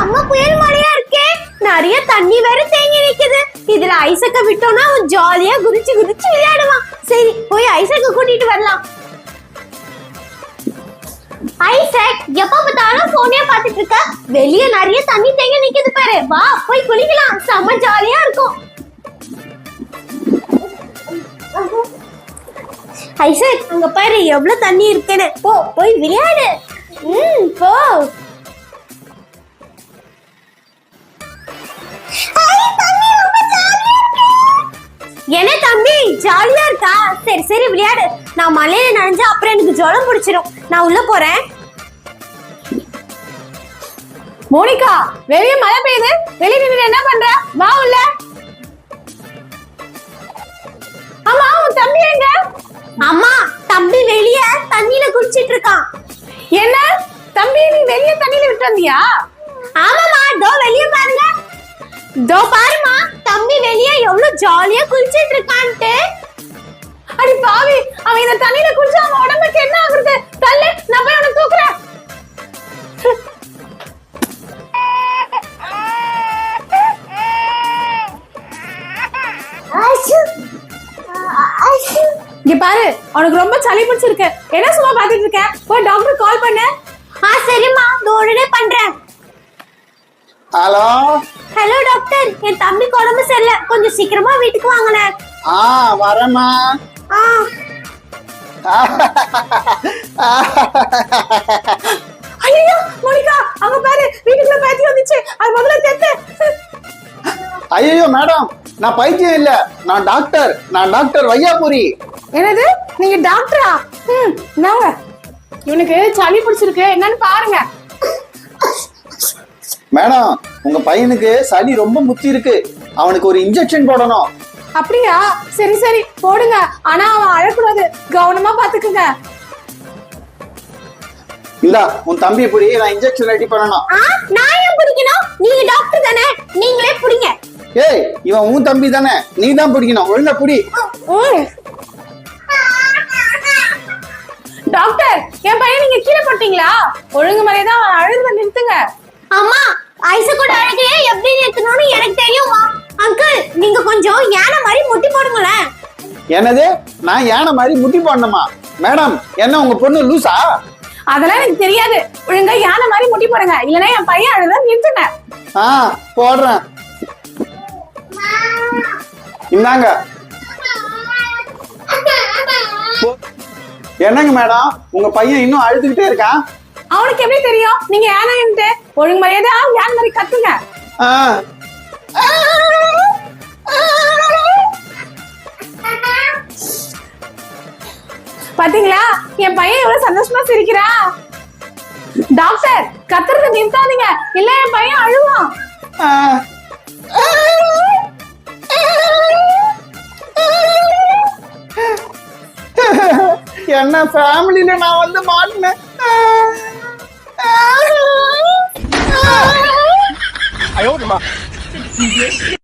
செம்ம புயல் மழையா இருக்கே. நிறைய தண்ணி வேற தேங்கி நிக்குது. இதுல ஐசக்க விட்டோம்னா அவன் ஜாலியா குதிச்சு குதிச்சு விளையாடுவான். சரி போய் ஐசக்க கூட்டிட்டு வரலாம். ஐசக் எப்ப பார்த்தாலும் போனே பாத்துட்டு இருக்க. வெளிய நிறைய தண்ணி தேங்கி நிக்குது பாரு. வா போய் குளிக்கலாம். செம்ம ஜாலியா இருக்கும். ஐசக் அங்க பாரு எவ்வளவு தண்ணி இருக்குன்னு. போ போய் விளையாடு. ம் போ. என்ன தம்பி? ஜாலியா இருக்கா? சரி சரி விளையாடு. நான் மலையில நனைஞ்சா அப்புறம் எனக்கு ஜுரம் பிடிச்சிரும். நான் உள்ள போறேன். மோனிகா வெளிய மழை பெய்யுது. வெளிய நின்று என்ன பண்ற? வா உள்ள. அம்மா உன் தம்பி எங்க? அம்மா தம்பி வெளிய தண்ணியில குளிச்சிட்டு இருக்கான். என்ன? தம்பி நீ வெளிய தண்ணியில விட்டு வந்தியா? ஆமாமா தோ வெளிய பாருங்க. தோ பாருமா தம்பி வெளியே எவ்வளவு ஜாலியா குளிச்சிட்டு இருக்கான்ட்டு. அடி பாவி அவன் இந்த தண்ணியில குளிச்சா அவன் உடம்புக்கு என்ன ஆகுறது? தள்ளு நான் போய் அவனை தூக்குறேன். இங்க பாரு அவனுக்கு ரொம்ப சளி பிடிச்சிருக்கு. என்ன சும்மா பாத்துட்டு இருக்க? போய் டாக்டர் கால் பண்ணு. ஆ சரிம்மா உடனே பண்றேன். ஹலோ என் தம்பிக்கு உடம்பு சரியில்லை. கொஞ்சம் சீக்கிரமா வீட்டுக்கு வாங்கினேன் ஆ வரேம்மா. ஆ. ஐயோ மோனிகா அங்க பாரு வீட்டுக்குள்ள பேத்தி வந்துச்சு. அது முதல்ல தெத்து. ஐயோ மேடம் நான் பைத்தியம் இல்ல. நான் டாக்டர். நான் டாக்டர் வையாபுரி. என்னது? நீங்க டாக்டரா? ம் நாங்க இவனுக்கு சளி பிடிச்சிருக்கு. என்னன்னு பாருங்க. மேடம் உங்க பையனுக்கு சளி ரொம்ப முத்தி இருக்கு. அவனுக்கு ஒரு இன்ஜெக்ஷன் போடணும். அப்படியா? சரி சரி. போடுங்க. ஆனா அவன் அழக்கூடாது. கவனமா பாத்துக்குங்க. இந்தா உன் தம்பி புடி. நான் இன்ஜெக்ஷன் ரெடி பண்ணணும். ஆ? நான் ஏன் பிடிக்கணும்? நீங்க டாக்டர் தானே. நீங்களே பிடிங்க. ஏய் இவன் உன் தம்பி தானே. நீ தான் பிடிக்கணும். ஒழுங்கா புடி. டாக்டர் என் பையன் நீங்க கீழே போட்டீங்களா? ஒழுங்கு மாதிரியே தான் அழுது நிறுத்துங்க. அம்மா ஐசக்கோட அழகையே எப்படி நிறுத்தணும்னு எனக்கு தெரியுமா அங்கிள் நீங்க கொஞ்சம் யானை மாதிரி முட்டி போடுங்களேன். என்னது? நான் யானை மாதிரி முட்டி போடணுமா? மேடம் என்ன உங்க பொண்ணு லூசா? அதெல்லாம் எனக்கு தெரியாது. ஒழுங்கா யானை மாதிரி முட்டி போடுங்க. இல்லைன்னா என் பையன் அழுத நிறுத்துங்க. ஆ போடுறேன். இந்தாங்க. போ- என்னங்க மேடம் உங்க பையன் இன்னும் அழுதுகிட்டே இருக்கான்? அவனுக்கு எப்படி தெரியும்? நீங்க யானைன்ட்டு? ஒழுங்கு மரியாதை யானை மாதிரி கத்துங்க. பாத்தீங்களா? என் பையன் எவ்வளவு சந்தோஷமா சிரிக்கிறான் டாக்டர் கத்துறத நிறுத்தாதீங்க இல்ல என் பையன் அழுவான். என்ன ஃபேமிலில நான் வந்து மாட்டினேன். 你别信。